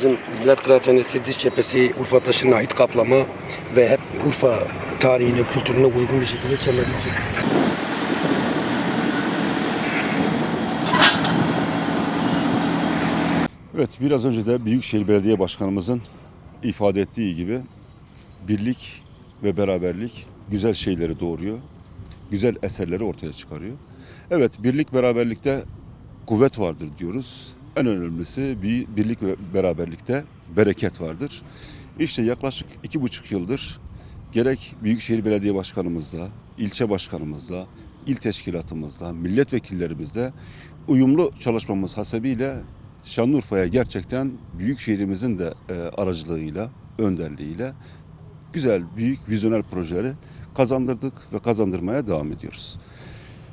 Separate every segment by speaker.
Speaker 1: Bizim Millet Kıraathanesi Diş Cephesi Urfa taşına ait kaplama ve hep Urfa tarihine, kültürüne uygun bir şekilde kemerleyecek.
Speaker 2: Evet biraz önce de Büyükşehir Belediye Başkanımızın ifade ettiği gibi birlik ve beraberlik güzel şeyleri doğuruyor. Güzel eserleri ortaya çıkarıyor. Evet birlik beraberlikte kuvvet vardır diyoruz. En önemlisi bir birlik ve beraberlikte bereket vardır. İşte yaklaşık iki buçuk yıldır gerek Büyükşehir Belediye Başkanımızla, ilçe başkanımızla, il teşkilatımızla, milletvekillerimizle uyumlu çalışmamız hasebiyle Şanlıurfa'ya gerçekten büyük şehrimizin de e, aracılığıyla, önderliğiyle güzel, büyük vizyoner projeleri kazandırdık ve kazandırmaya devam ediyoruz.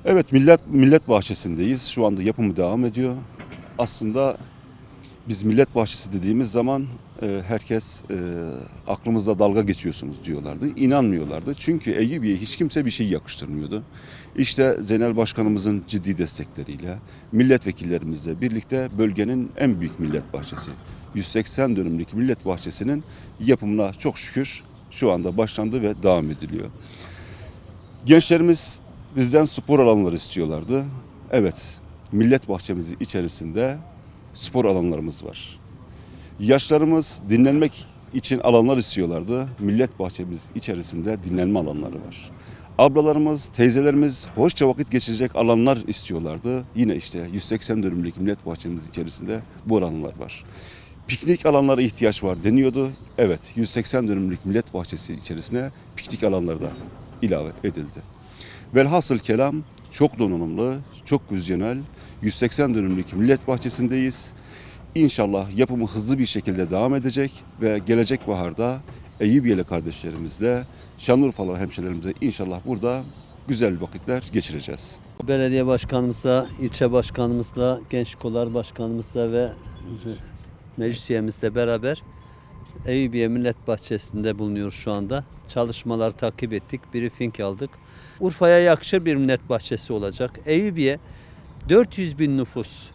Speaker 2: Evet Millet Millet Bahçesi'ndeyiz. Şu anda yapımı devam ediyor. Aslında biz Millet Bahçesi dediğimiz zaman e, herkes e, aklımızda dalga geçiyorsunuz diyorlardı. İnanmıyorlardı. Çünkü Eyüpiye hiç kimse bir şey yakıştırmıyordu. İşte Zeynel Başkanımızın ciddi destekleriyle, milletvekillerimizle birlikte bölgenin en büyük millet bahçesi, 180 dönümlük millet bahçesinin yapımına çok şükür şu anda başlandı ve devam ediliyor. Gençlerimiz bizden spor alanları istiyorlardı. Evet, millet bahçemiz içerisinde spor alanlarımız var. Yaşlarımız dinlenmek için alanlar istiyorlardı. Millet bahçemiz içerisinde dinlenme alanları var. Ablalarımız, teyzelerimiz hoşça vakit geçirecek alanlar istiyorlardı. Yine işte 180 dönümlük millet bahçemiz içerisinde bu alanlar var. Piknik alanlara ihtiyaç var deniyordu. Evet 180 dönümlük millet bahçesi içerisine piknik alanları da ilave edildi. Velhasıl kelam çok donanımlı, çok vizyoner, 180 dönümlük millet bahçesindeyiz. İnşallah yapımı hızlı bir şekilde devam edecek ve gelecek baharda Eyüpiyeli kardeşlerimizle, Şanlıurfalı hemşehrilerimizle inşallah burada güzel vakitler geçireceğiz.
Speaker 3: Belediye başkanımızla, ilçe başkanımızla, genç kollar başkanımızla ve meclis üyemizle beraber Eyüpiye Millet Bahçesi'nde bulunuyoruz şu anda. Çalışmaları takip ettik, briefing aldık. Urfa'ya yakışır bir millet bahçesi olacak. Eyüpiye 400 bin nüfus.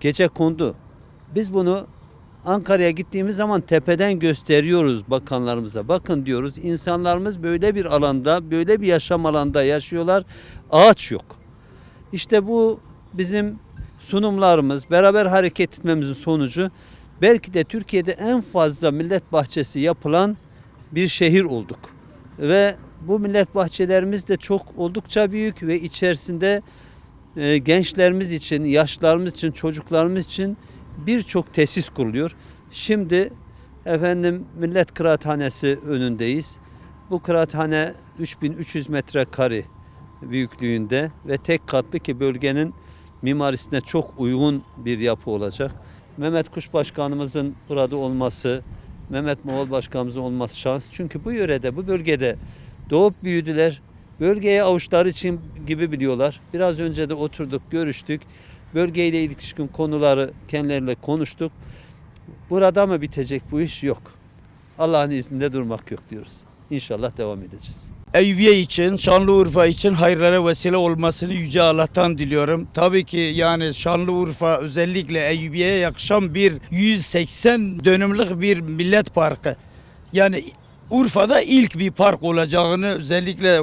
Speaker 3: Gece kondu. Biz bunu Ankara'ya gittiğimiz zaman tepeden gösteriyoruz bakanlarımıza. Bakın diyoruz insanlarımız böyle bir alanda, böyle bir yaşam alanda yaşıyorlar. Ağaç yok. İşte bu bizim sunumlarımız, beraber hareket etmemizin sonucu belki de Türkiye'de en fazla millet bahçesi yapılan bir şehir olduk. Ve bu millet bahçelerimiz de çok oldukça büyük ve içerisinde e, gençlerimiz için, yaşlarımız için, çocuklarımız için birçok tesis kuruluyor. Şimdi efendim Millet Kıraathanesi önündeyiz. Bu kıraathane 3300 metrekare büyüklüğünde ve tek katlı ki bölgenin mimarisine çok uygun bir yapı olacak. Mehmet Kuş Başkanımızın burada olması, Mehmet Moğol Başkanımızın olması şans. Çünkü bu yörede, bu bölgede doğup büyüdüler. Bölgeye avuçları için gibi biliyorlar. Biraz önce de oturduk, görüştük. Bölgeyle ilişkin konuları kendileriyle konuştuk. Burada mı bitecek bu iş? Yok. Allah'ın izniyle durmak yok diyoruz. İnşallah devam edeceğiz.
Speaker 4: Eyüpiye için, Şanlıurfa için hayırlara vesile olmasını Yüce Allah'tan diliyorum. Tabii ki yani Şanlıurfa özellikle Eyüpiye'ye yakışan bir 180 dönümlük bir millet parkı. Yani Urfa'da ilk bir park olacağını özellikle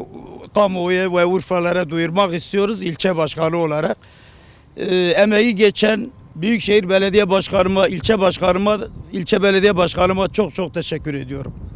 Speaker 4: kamuoyu ve Urfalara duyurmak istiyoruz ilçe başkanı olarak. Ee, emeği geçen Büyükşehir Belediye Başkanıma, ilçe başkanıma, ilçe belediye başkanıma çok çok teşekkür ediyorum.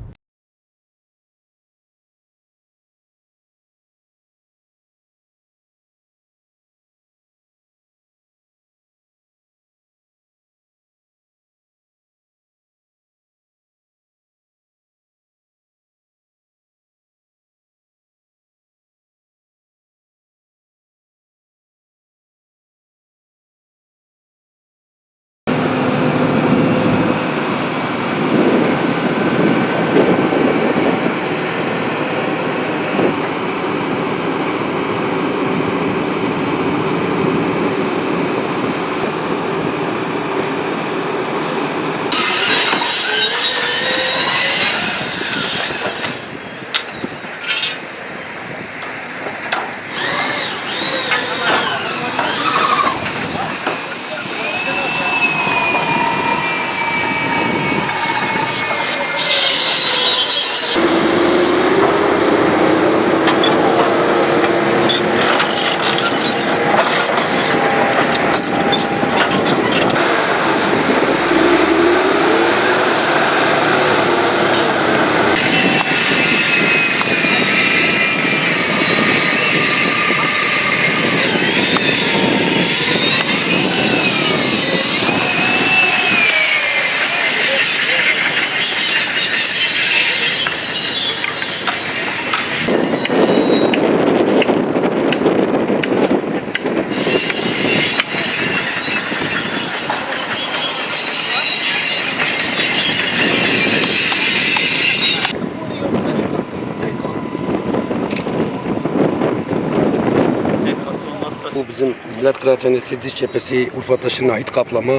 Speaker 1: Millet Kıraathanesi Diş Cephesi Urfa taşına ait kaplama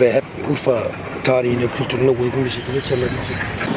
Speaker 1: ve hep Urfa tarihine, kültürüne uygun bir şekilde kemerli